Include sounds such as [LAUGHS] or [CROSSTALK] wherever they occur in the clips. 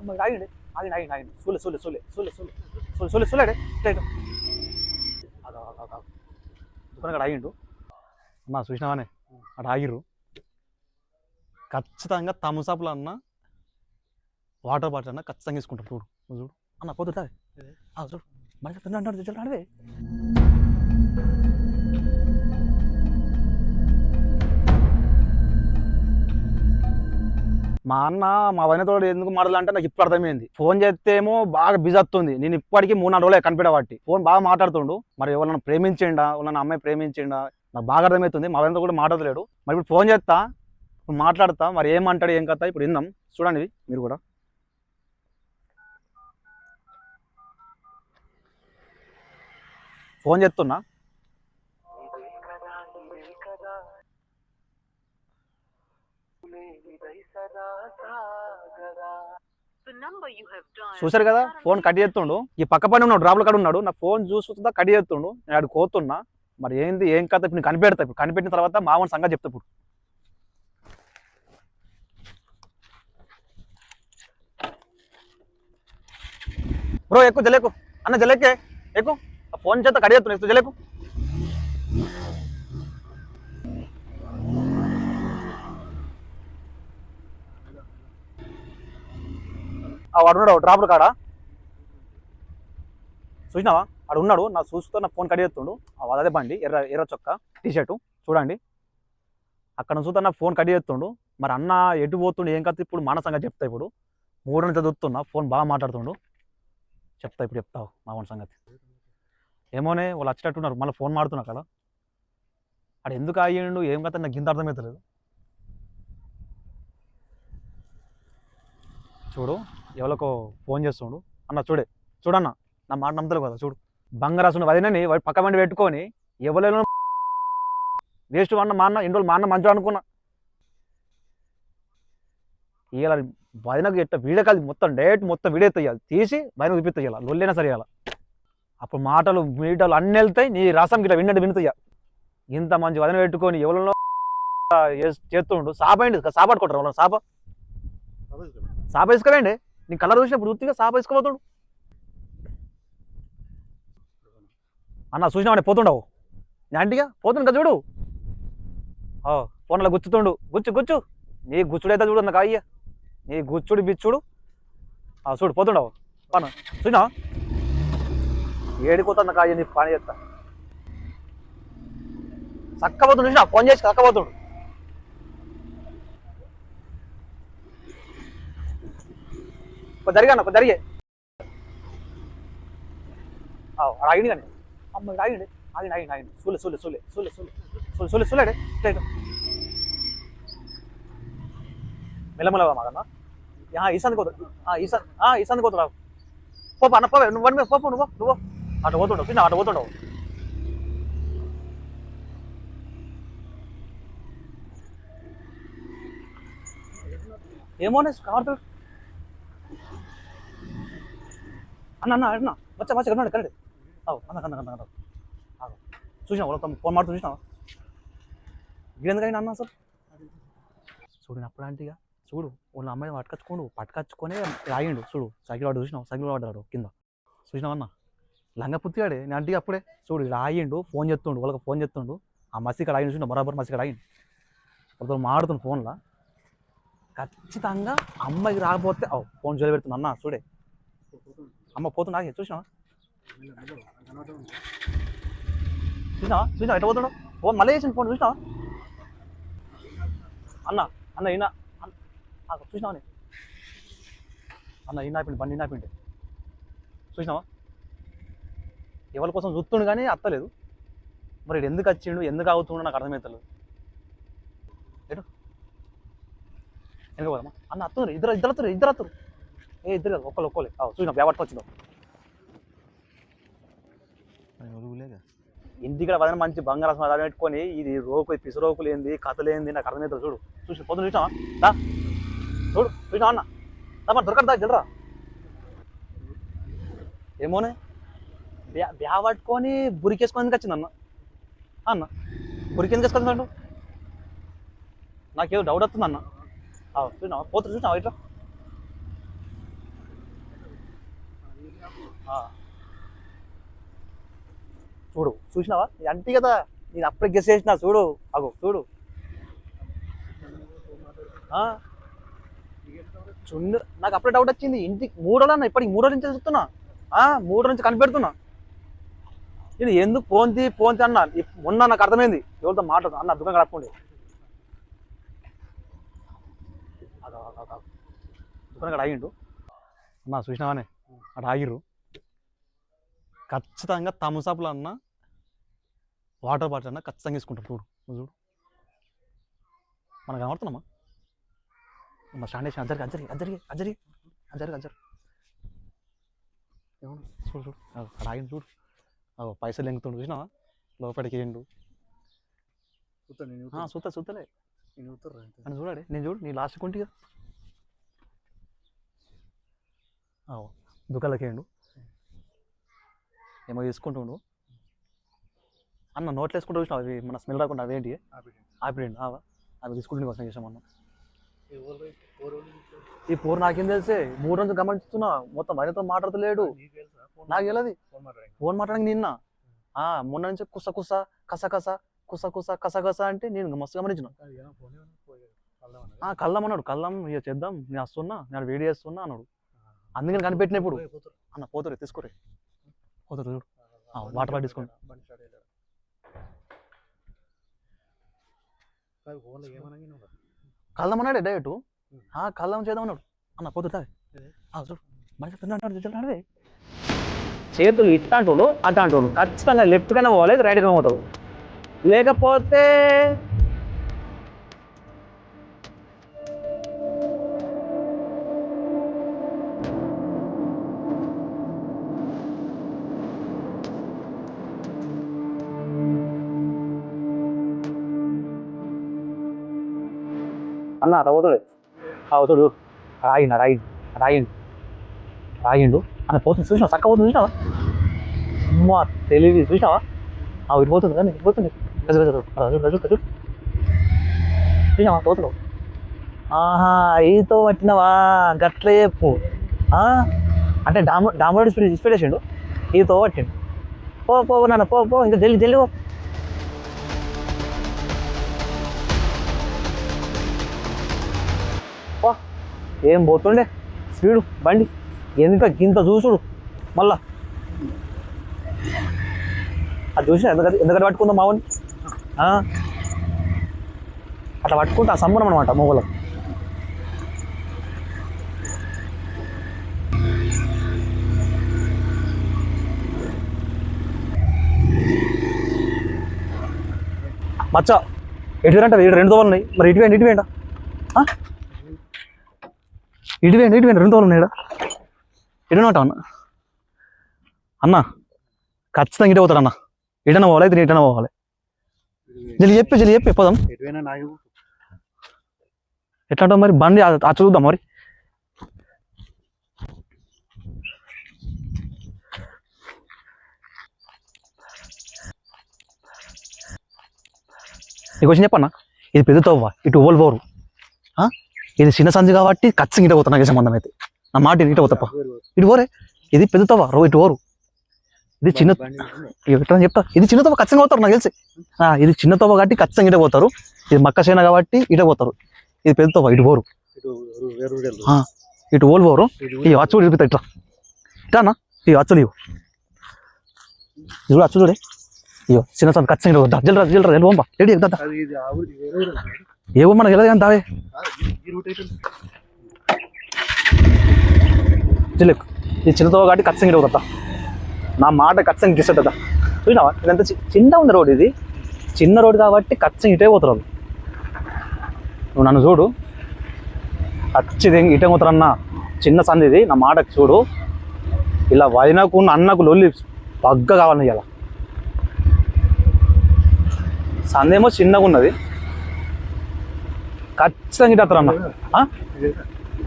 అమ్మ ఆగండి ఆగండి ఆగండి ఆగండి సూలే సూలే సూలే సూలే సూలే సూలే సూలే సూలేడే ఇటు దుకాణం కాడ ఆగిండు అన్న చూసినావానే అటు ఆగిర్రు ఖచ్చితంగా తమసాపులు అన్న వాటర్ బాటిల్ అన్న ఖచ్చితంగా తీసుకుంటారు చూడు చూడు అన్న పోతుంటా చూడు మరి అంటాడు చల్ మా అన్న మా వైనతో ఎందుకు మాట్లాడాలంటే నాకు ఇప్పుడు అర్థమైంది. ఫోన్ చేస్తేమో బాగా బిజీ వస్తుంది. నేను ఇప్పటికీ మూడు నాలుగు రోజులు కనిపెట్టబట్టి ఫోన్ బాగా మాట్లాడుతుండు. మరి ఎవరన్నా ప్రేమించిండా? ఎవరన్నా అమ్మాయి ప్రేమించిండా? నాకు బాగా అర్థమవుతుంది. మా వదినతో కూడా మాట్లాడలేడు మరి ఇప్పుడు ఫోన్ చేస్తా ఇప్పుడు మాట్లాడతా. మరి ఏమంటాడు ఏం కథ? ఇప్పుడు విందాం. చూడండి మీరు కూడా. ఫోన్ చేస్తున్నా. చూశారు కదా? ఫోన్ కట్ చేస్తుండు. ఈ పక్క పని ఉన్నాడు డ్రాప్లో కడ ఉన్నాడు. నా ఫోన్ చూస్తుందా కట్ చేస్తుండు. నేను ఆడు కోతున్నా. మరి ఏంది ఏం కథ? ఇప్పుడు నేను కనిపెడతా. ఇప్పుడు కనిపెట్టిన తర్వాత మామూలు సంగతి చెప్తా ఇప్పుడు. బ్రో ఎక్కువ జలేకు. అన్న జలేకే. ఎక్కువ ఫోన్ చేత కట్ చేస్తున్నా ఎక్కువ జలేకు. ఆ వాడు ఉన్నాడు కాడ? చూసినావా? అడు ఉన్నాడు నా చూస్తూ నా ఫోన్ కట్ చేస్తుండు. ఆ అదే బండి ఎర్ర ఎర్ర చొక్క టీషర్టు. చూడండి. అక్కడ చూస్తా నా ఫోన్ కట్ చేస్తుండు. మరి అన్న ఎటు పోతుండు ఏం కథ? ఇప్పుడు మానసంగా చెప్తా ఇప్పుడు. మూడు నుంచి చదువుతున్నా ఫోన్ బాగా మాట్లాడుతుండు. చెప్తా ఇప్పుడు చెప్తావు మా సంగతి. ఏమోనే వాళ్ళు వచ్చేటట్టున్నారు మళ్ళీ ఫోన్ మాడుతున్నా అక్కడ. అక్కడ ఎందుకు అయ్యిండు ఏం కథ? నాకు గింత అర్థమవుతలేదు చూడు. ఎవరికో ఫోన్ చేస్తుండు. అన్న చూడే చూడన్న నా మాట నమ్మతలు కదా చూడు. బంగారాసుని వదినని వాడి పక్క బండి పెట్టుకొని ఎవరైనా [LAUGHS] వేస్ట్ అన్న మా అన్న ఇన్ని రోజులు మా అన్న మంచిగా అనుకున్నా. ఇలా వదినకు ఎట్ట వీడియో కాల్ మొత్తం డైరెక్ట్ మొత్తం వీడియో తీయాలి తీసి వదిన చూపిస్తాయి లొల్లైనా సరే ఇవ్వాలి అప్పుడు మాటలు మీటలు అన్నీ వెళ్తాయి నీ రసం గిట్లా విన్నట్టు వినుతాయి ఇంత మంచి వదిన పెట్టుకొని ఎవరినో [LAUGHS] చేస్తుండు సాపండి సాపాడుకుంటారు వాళ్ళ సాప? సాప ఇసుకవేండి నీ కలర్ చూసినప్పుడు వృత్తిగా సాప ఇసుకపోతాడు అన్న చూసినామని పోతుండవు? నీ అంటిగా పోతుంది కదా చూడు. ఓ ఫోన్లో గుచ్చుతుండు. గుచ్చు గుచ్చు. నీ గుచ్చుడైతే చూడు నాకు అయ్య నీ గుచ్చుడు బిచ్చుడు. ఆ చూడు పోతుండవు. పను చూసినా ఏడిపోతుంది కాయ నీ పని చేస్తా చక్కపోతుండు చూసినా ఫోన్ చేసి చక్కపోతుడు జరిగాను ఒక జరిగే. ఆగింది కానీ. అమ్మ ఆగిండి. ఆగిండి ఆగిండి ఆగిండి. సూలే సూలే సూలే సూలే సూలే. సూలే సూలే సూలేడు ఇట్లా మెల్లమెల్ల మాకన్నా. యా ఈశాన్ కోత ఈశాన్ ఈశాన్ కోత రావు పోప అన్న పోవే నువ్వు వన్ పోపు నువ్వు నువ్వు అటు పోతుండవు పిన్న అటు పోతుండవు. ఏమోనే కావడతాడు అన్న అన్న అన్న వచ్చా వచ్చా కన్నాడు కరెక్ట్ అవు అన్న కన్నా కన్నా కన్న చూసినా వాళ్ళ ఫోన్ మాడుతూ చూసినావా ఎందుకైనా అన్న సార్ చూడు అప్పుడంటే చూడు వాళ్ళ అమ్మాయి పట్టుకొచ్చుకోండు పట్టుకొచ్చుకొని రాగిండు చూడు సైకిల్ వాడు చూసినావు సైకిల్ వాడాడు కింద చూసినావు అన్న లంగ పుత్తిగాడే నేను అంటే అప్పుడే చూడు రాగిండు ఫోన్ చేస్తుండు వాళ్ళకి ఫోన్ చేస్తుండు ఆ మసి ఇక్కడ ఆగిండు చూసిన బరాబర్ మసి ఇక్కడ ఆగిండు వాళ్ళతో మాడుతుంది ఫోన్లో ఖచ్చితంగా అమ్మాయికి రాకపోతే ఫోన్ చూడబెడుతుంది అన్న చూడే అమ్మ పోతున్నా ఆగే చూసినా చూసినా చూసినావా ఎట్లా పోతున్నాడు ఫోన్ మళ్ళీ చేసిన ఫోన్ చూసినావా అన్న అన్న ఈయన అన్న, చూసినావా నేను అన్న ఈయన ఆపిండి బండి ఈయన ఆపిండి చూసినావా ఎవరి కోసం చూస్తుండు కానీ అత్తలేదు. మరి ఎందుకు వచ్చిండు ఎందుకు అవుతుండో నాకు అర్థమవుతలేదు ఎటు వెనక పోదమ్మా అన్న అత్తున్నారు ఇద్దరు ఇద్దరు అత్తురు ఇద్దరు అత్తురు. ఏ ఇద్దరు కాదు ఒక్కరు ఒక్కలే చూసినా వ్యాపారం వచ్చిందో ఇంటికి వదిన మంచి బంగారం అలా పెట్టుకొని ఇది రోకు పిసు రోకులు ఏంది కథలు ఏంది నాకు అర్థమవుతుంది చూడు. చూసి పొద్దున చూసినావా? దా. చూడు చూసినావా అన్న? తప్ప దొరకదా జలరా ఏమోనే? బ్యా బ్యా పట్టుకొని బురికేసుకొని వచ్చింది అన్న? అన్న? బురికి ఎందుకు వేసుకుంటాడు నాకేదో డౌట్ వస్తుంది అన్న. చూసినావా? పోతు చూసినావా? ఇట్లా? చూడు చూసినావా? అంటే కదా నేను అప్పుడే గెస్ చేసిన చూడు అగో చూడు. చుండు నాకు అప్పుడే డౌట్ వచ్చింది. ఇంటికి మూడు రోజులు అన్న ఇప్పటికి మూడు రోజుల నుంచి చూస్తున్నా. మూడు నుంచి కనిపెడుతున్నా. నేను ఎందుకు పోంతి పోంతి అన్న? మొన్న నాకు అర్థమైంది. ఎవరితో మాట్లాడు అన్న దుకాణం కడపండి దుకాణం కాడ ఆగిండు. అన్న చూసినావానే? అక్కడ ఆగిర్రు. ఖచ్చితంగా థమ్స్అప్లో అన్న వాటర్ బాటిల్ అన్న ఖచ్చితంగా తీసుకుంటాం చూడు. చూడు. మనకు కనబడుతున్నామా మా స్టాండ్ వేసిన అజ్జరికి అజ్జరికి అజ్జరికి అజ్జరికి అజ్జరి ఏమన్నా చూడు చూడు. అక్కడ చూడు. అగో పైసలు ఎంగుతుండు చూసినావా? లోపలికి ఏండు చూస్తా చూస్తలే అని చూడాలి నేను చూడు నీ లాస్ట్ కొంటి కదా వేయండు ఏమో తీసుకుంటుండు. అన్న నోట్లు వేసుకుంటూ చూసినావు? అవి మన స్మెల్ రాకుండా అవేంటి? ఆపిడండి ఆవా. అవి తీసుకుంటే కోసం చేసాం అన్న. ఈ పోరు నాకేం తెలిసే? మూడు రోజులు గమనిస్తున్నా. మొత్తం వరితో మాట్లాడతలేడు. నాకు తెలియదు ఫోన్ మాట్లాడడానికి నిన్న. ఆ, మొన్న నుంచి కుస కుస కస కస కుస కుస కస కస అంటే నేను మస్తు గమనించిన. ఆ, కళ్ళం అన్నాడు కళ్ళం ఇక చేద్దాం. నేను వస్తున్నా. నేను వేడి చేస్తున్నా అన్నాడు. అందుకని కనిపెట్టిన ఇప్పుడు అన్న పోతురే తీసుకోరే పోతురు చూడు. ఆ, వాటర్ బాటిల్ తీసుకోండి కళ్ళం అన్నాడే డైరెక్ట్ ఆ కళ్ళం చేద్దాం అన్నాడు అన్న పోతురు చూడు. మనిషి తిన్నాడు చూడండి చేతులు ఇట్లాంటోడు అట్లాంటోడు ఖచ్చితంగా లెఫ్ట్ కన్నా పోవాలి రైట్ కన్నా పోతాడు లేకపోతే అన్న రవ్వతుడు అవుతాడు రాయిండు రాయిండు రాయిండు రాయిండు అన్న పోతుంది. చూసినావా? చక్క పోతుంది. చూసినావా? అమ్మ తెలివి. చూసినావా? ఆ ఇటు పోతుంది కానీ ఇటు పోతుంది. గజ గజ రజు రజు చూసినావా? పోతున్నావు ఆహా ఈతో పట్టినవా? గట్లే చెప్పు. అంటే డామ్ డామోడ్ స్పీడ్ స్పీడ్ వేసిండు. ఈతో పట్టిండు. పో పో నాన్న పో పో. ఇంకా జల్లి జల్లి పో. ఏం పోతుండే? స్పీడు బండి ఎంత ఇంత చూసుడు? మళ్ళా. అది చూసి ఎందుకంటే ఎందుకంటే పట్టుకుందాం మావని? అట్లా పట్టుకుంటే ఆ సంబరం అనమాట మొగలకు మచ్చ ఎటువేంట రెండు తోలు ఉన్నాయి. మరి ఇటువేండి ఇటువేంట? ఇటువేండి ఇటువేండి రెండు తోలు ఉన్నాయి ఇటునట అన్న? అన్న ఖచ్చితంగా ఇటే పోతాడు అన్న. ఇటన పోవాలి అయితే ఇటన పోవాలి. జల్లి చెప్పి జల్లి చెప్పి పోదాం. ఎట్లా అంటావు మరి? బండి ఆ- చూద్దాం మరి. నీకు వచ్చి చెప్పన్నా ఇది పెద్ద తవ్వ ఇటు ఓల్ పోరు ఆ? ఇది చిన్న సంధి కాబట్టి ఖచ్చితంగా ఇట పోతా నాకు సంబంధం అయితే నా మాట ఇటు పోతప్ప ఇటు పోరే ఇది పెద్ద తవ్వ రో ఇటు ఓరు ఇది చిన్న ఎట్లా చెప్తా ఇది చిన్న తవ్వ ఖచ్చితంగా పోతారు నాకు తెలిసి ఇది చిన్న తవ్వ కాబట్టి ఖచ్చితంగా ఇటే పోతారు ఇది మక్క చేన కాబట్టి ఇటే పోతారు ఇది పెద్ద తవ్వ ఇటు పోరు. ఇటు ఓల్ పోరు ఈ అచ్చు చూపిస్తా ఇట్లా ఇట్లానా ఈ అచ్చులు ఇవ్వు చూడు అచ్చు చూడే ఇయ్యో చిన్న సంత ఖచ్చితంగా ఇటు జల్లరా జల్లరా వెళ్ళి పంపా రెడీ ఏవో మనకి వెళ్ళదు కానీ తావే. కాదు, ఇది చిన్నతో కాబట్టి ఖచ్చితంగా ఇటు పోతా నా మాట ఖచ్చితంగా గిసట చూసినావా? ఇదంతా చిన్న ఉంది రోడ్ ఇది. చిన్న రోడ్ కాబట్టి ఖచ్చితంగా ఇటే పోతారు నువ్వు నన్ను చూడు. ఖచ్చితంగా ఇటే పోతారన్న చిన్న సంది ఇది. నా మాటకు చూడు. ఇలా వదినకు ఉన్న అన్నకు లొల్లి పగ్గ కావాలని ఇలా సందేమో చిన్నగా ఉన్నది. ఖచ్చితంగా ఇటేస్తారు అన్న ఆ?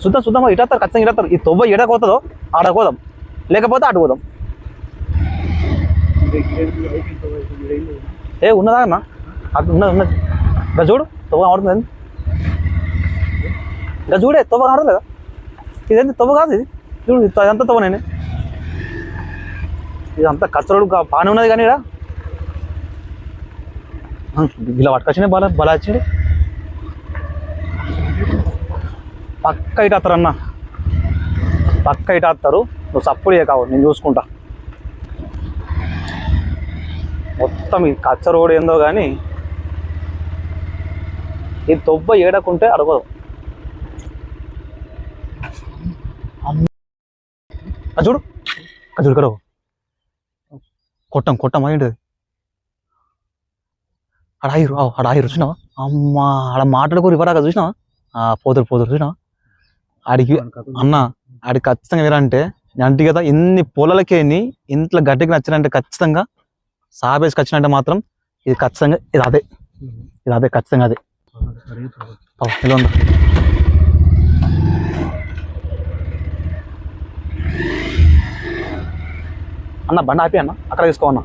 చూద్దాం చూద్దాం ఇటేస్తారు ఖచ్చితంగా ఇటేస్తారు ఈ తొవ్వ ఎడకపోతుందో ఆడకోదాం లేకపోతే అటు పోదాం. ఏ ఉన్నదా అన్న? అటు ఉన్నది ఉన్నది ఇంకా చూడు తొవ్వ ఆడుతుంది ఇంకా చూడే తొవ్వ ఆడలేదా ఇదేంటి తొవ్వ కాదు ఇది? చూడు ఇది తొవ్వ నేను? ఇదంతా కచ్చరుడు బాగానే ఉన్నది కానీ ఇక్కడ ఇలా పట్టుకొచ్చినాయి బల బల వచ్చింది పక్క ఇటు వస్తారు అన్న పక్క ఇటు వస్తారు నువ్వు సప్పుడు కావు నేను చూసుకుంటా. మొత్తం ఈ కచ్చ రోడ్ ఏందో కానీ ఈ తొబ్బ ఏడకుంటే అడగదు. చూడు. చూడు ఇక్కడ. కొట్టం కొట్టం ఏంటిది ఆడ ఆయిరు ఆడ ఆయిరు చూసినావా? అమ్మా ఆడ మాట్లాడుకోరు ఇవ్వరాక చూసినావా? పోతురు పోతురు చూసినావా? ఆడికి అన్న ఆడికి ఖచ్చితంగా నేను అంటే కదా ఇన్ని పొలాలకేని ఇంట్లో గడ్డికి నచ్చినంటే ఖచ్చితంగా సాబేసి వచ్చినంటే మాత్రం ఇది ఖచ్చితంగా ఇది అదే. ఇది అదే ఖచ్చితంగా అదే. ఇలా ఉందా? అన్న బండి ఆపి అన్న అక్కడ తీసుకో అన్న.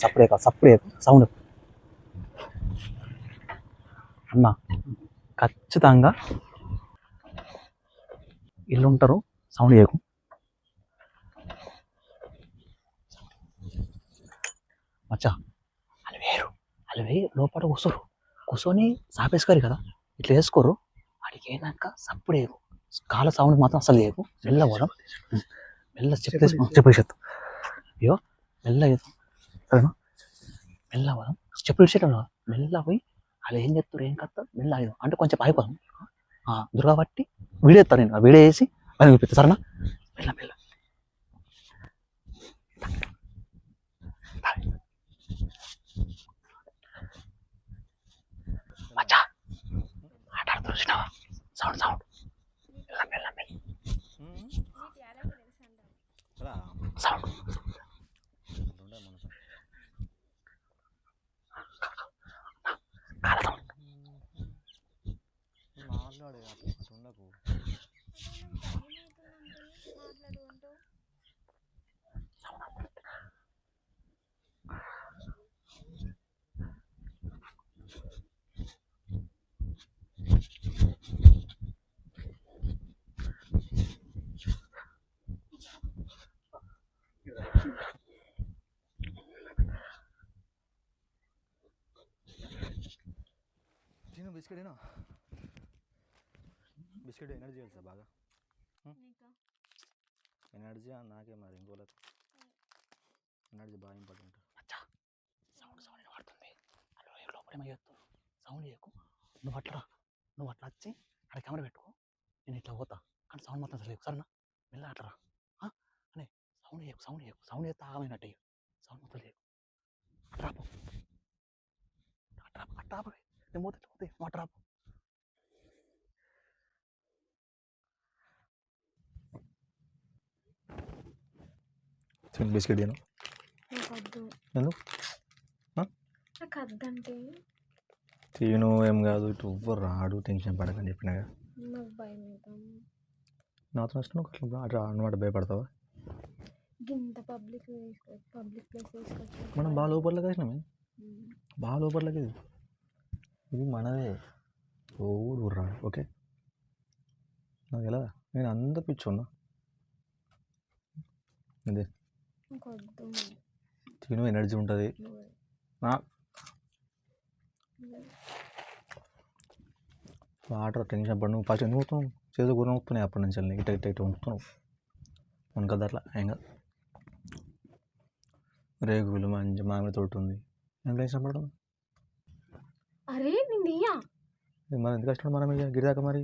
సప్పుడే కాదు సప్పుడే సౌండ్ అన్న. ఖచ్చితంగా ఇల్లు ఉంటారు సౌండ్ చేయకు. మచ్చా వాళ్ళు వేరు వాళ్ళు వేరు లోపల కూర్చోరు కూర్చొని సాపేసుకోరు కదా ఇట్లా వేసుకోరు అడిగి అయినాక సప్పుడు వేయకు కాల సౌండ్ మాత్రం అసలు చేయకు. మెల్ల పోదాం. మెల్ల చెప్పేసి చెప్పేసేద్దాం. అయ్యో మెల్ల సరేనా? మెల్ల పోదాం. చెప్పులు ఇచ్చేటం మెల్ల పోయి వాళ్ళు ఏం చెప్తారు ఏం కత్తారు వెళ్ళి ఆగిదాం అంటే కొంచెం ఆగిపోదాం ఆ, దుర్గా పట్టి వీడియో ఎత్తాను నేను ఆ వీడియో వేసి అది చూపిస్తా సరేనా? మెల్ల మెల్ల మచ్చా మాట్లాడుతూ సౌండ్ సౌండ్ మెల్ల మెల్ల మెల్ల సౌండ్ కాల సౌండ్ తిను బిస్కెట్ ఏనా బిస్కెట్ ఎనర్జీ తెలుసా బాగా? ఎనర్జీ నాకే మరి ఇంకోళ్ళకి ఎనర్జీ బాగా ఇంపార్టెంట్. మచ్చా సౌండ్ సౌండ్ వినబడుతుంది. అలో ఏ లోపల ఏమో చేస్తారు సౌండ్ చేయకు. నువ్వు అట్లా రా. నువ్వు అట్లా వచ్చి అక్కడ కెమెరా పెట్టుకో. నేను ఇట్లా పోతా. కానీ సౌండ్ మాత్రం అసలు సరేనా? మెల్ల అట్లా రా. ఆ? అనే సౌండ్ చేయకు సౌండ్ చేయకు. సౌండ్ చేస్తే ఆగమైనట్టు. సౌండ్ మొత్తం చేయకు అట్రాపు అట్రాపు అట్రాపు నేను ఇట్లా పోతే అట్రాపు తిను బిస్కెట్ వద్దు ఎందుకు తిను ఏం కాదు ఇటు ఎవ్వరు రాడు టెన్షన్ పడకని చెప్పినాగా నాతో నష్టం నువ్వు అట్లా అట్లా అనమాట భయపడతావా ఇంత పబ్లిక్ పబ్లిక్ ప్లేస్ మనం బాగా లోపలికి వచ్చినామే బాగా లోపలికి ఇది మనదే ఓడు రాడు ఓకే. నాకు ఎలా? నేను అంత పిచ్చున్నా వద్దు తిను ఎనర్జీ ఉంటుంది. నా వాటర్ టెన్షన్ పడి. నువ్వు ఫస్ట్ ఎందుకు వస్తున్నావు చేతి కూర నొప్పుతున్నాయి అప్పటి నుంచి వెళ్ళి ఇట ఇట ఇట వంపుతున్నావు వనకద్దు అట్లా. ఏం కాదు. రేగులు మంచి మామిడి తోట ఉంది. ఏం టెన్షన్ పడడం అరే ఇది మరి ఎందుకు వచ్చినాడు మనం ఇక గిరిదాకా మరి?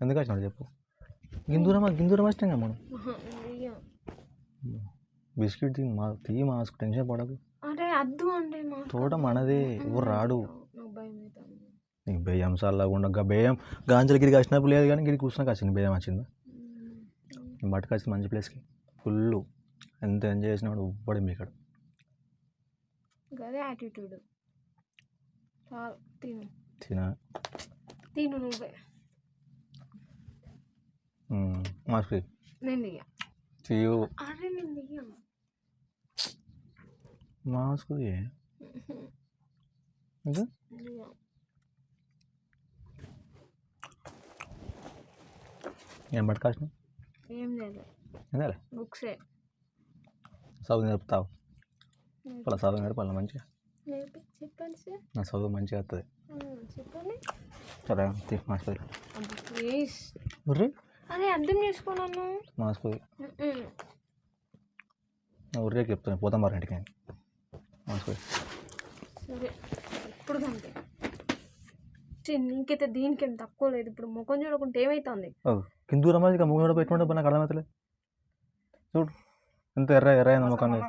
ఎందుకు వచ్చినాడు చెప్పు. గిందూరం గిందూరం వచ్చినాం మనం? బిస్కెట్ తీ మా తీ మాస్క్ టెన్షన్ పడకు. అరే వద్దు అంటే మా తోట మనదే ఎవరు రాడు? నాకు బెయ్యం సార్లాగా ఉండగా బెయ్యం గాంజలు గిరికి వచ్చినప్పుడు లేదు కానీ గిరికి కూర్చున్నాక వచ్చింది బెయ్యం వచ్చిందా? నేను పట్టుకొచ్చింది మంచి ప్లేస్కి. ఫుల్ ఎంత ఎంజాయ్ చేసినాడు మీకాడు. అదే యాటిట్యూడ్ తిను. తిన? తిను నువ్వే. మాస్క్ నేను తీయు? అరే నేను మాస్క్ ఇంకా? ఏం ఏం లేదు. బుక్సే. చదువు నేర్పుతావు వాళ్ళ చదువు నేర్పాలి మంచిగా. చెప్పండి సార్. నా చదువు మంచిగా వస్తుంది చెప్పండి. సరే తీ మాసిపోయి ప్లీజ్ అదే అర్థం చేసుకోను మాసిపోయి నా ఉర్రేకి చెప్తాను పోతాం మరి ఇంటికి మాసిపోయి సరే ఇప్పుడు ఛీ, నీకైతే దీనికేం తక్కువ లేదు. ఇప్పుడు ముఖం చూడకుంటే ఏమైతుంది? కింద దూరం మూడు కూడా పెట్టుకుంటే నాకు అర్థమవుతలేదు చూడు ఎంత ఎర్ర ఎర్ర అయింది ముఖాన్ని